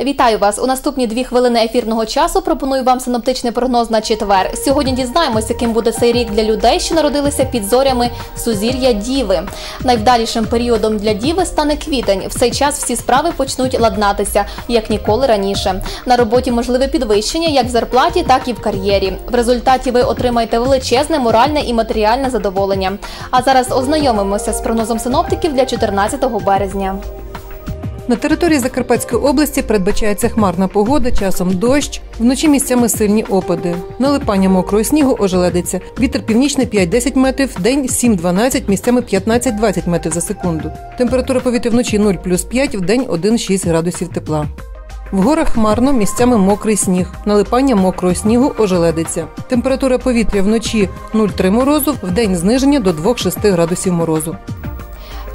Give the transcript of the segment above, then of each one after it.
Вітаю вас у наступні дві хвилини ефірного часу. Пропоную вам синоптичний прогноз на четвер. Сьогодні дізнаємося, яким буде цей рік для людей, що народилися під зорями сузір'я Діви. Найвдалішим періодом для Діви стане квітень. В цей час всі справи почнуть ладнатися, як ніколи раніше. На роботі можливе підвищення як в зарплаті, так і в кар'єрі. В результаті ви отримаєте величезне моральне і матеріальне задоволення. А зараз ознайомимося з прогнозом синоптиків для 14 березня. На території Закарпатської області передбачається хмарна погода, часом дощ, вночі місцями сильні опади. Налипання мокрого снігу ожеледиться. Вітер північний 5-10 метрів, день 7-12, місцями 15-20 метрів за секунду. Температура повітря вночі 0 плюс 5, в день 1-6 градусів тепла. В горах хмарно, місцями мокрий сніг. Налипання мокрого снігу ожеледиться. Температура повітря вночі 0,3 морозу, в день зниження до 2-6 градусів морозу.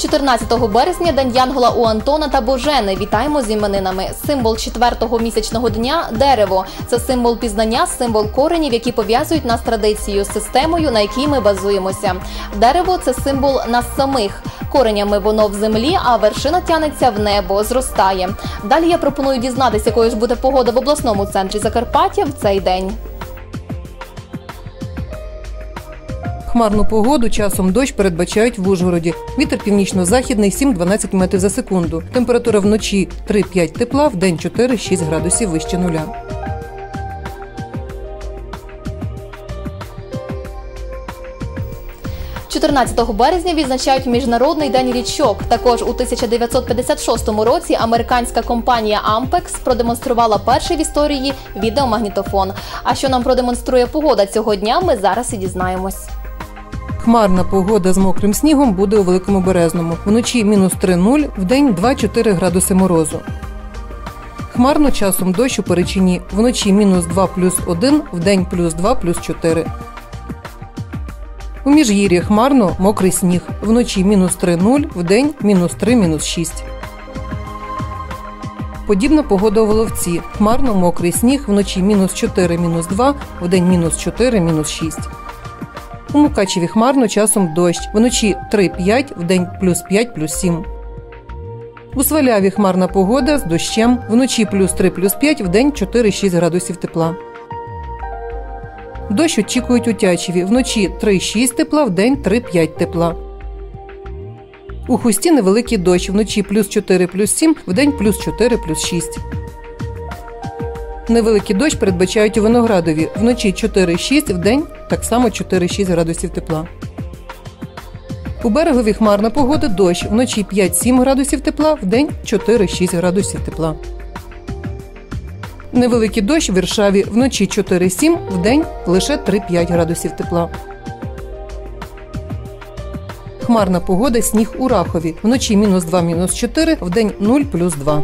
14 березня день Янгола у Антона та Божени. Вітаємо з іменинами. Символ четвертого місячного дня дерево. Це символ пізнання, символ коренів, які пов'язують нас традицією, системою, на якій ми базуємося. Дерево це символ нас самих. Коренями воно в землі, а вершина тянеться в небо, зростає. Далі я пропоную дізнатися, якою ж буде погода в обласному центрі Закарпаття в цей день. Хмарну погоду часом дощ передбачають в Ужгороді. Вітер північно-західний 7-12 метрів за секунду. Температура вночі 3-5 тепла, в день 4-6 градусів вище нуля. – 14 березня відзначають Міжнародний день річок. Також у 1956 році американська компанія Ampex продемонструвала перший в історії відеомагнітофон. А що нам продемонструє погода цього дня, ми зараз і дізнаємось. Хмарна погода з мокрим снігом буде у Великому Березному. Вночі мінус 3-0, в день 2-4 градуси морозу. Хмарно часом дощ у Перечині. Вночі мінус 2 плюс 1, в день плюс 2 плюс 4. У Міжгір'ї хмарно мокрий сніг. Вночі мінус 3-0, в день мінус 3 мінус 6. Подібна погода у Воловці. Хмарно мокрий сніг. Вночі мінус 4 мінус 2, в день мінус 4 мінус 6. У Мукачеві хмарно часом дощ. Вночі 3-5, вдень плюс 5 плюс 7. У Сваляві хмарна погода з дощем. Вночі плюс 3 плюс 5, вдень 4-6 градусів тепла. Дощ очікують у Тячеві. Вночі 3-6 тепла, вдень 3-5 тепла. У Хусті невеликий дощ. Вночі плюс 4 плюс 7, вдень плюс 4 плюс 6. Невеликий дощ передбачають у Виноградові. Вночі 4-6, вдень так само 4-6 градусів тепла. У берегові хмарна погода дощ. Вночі 5-7 градусів тепла, вдень 4-6 градусів тепла. Невеликий дощ в Віршаві вночі 4-7, вдень лише 3-5 градусів тепла. Хмарна погода сніг у Рахові. Вночі мінус 2 мінус 4, вдень 0 плюс 2.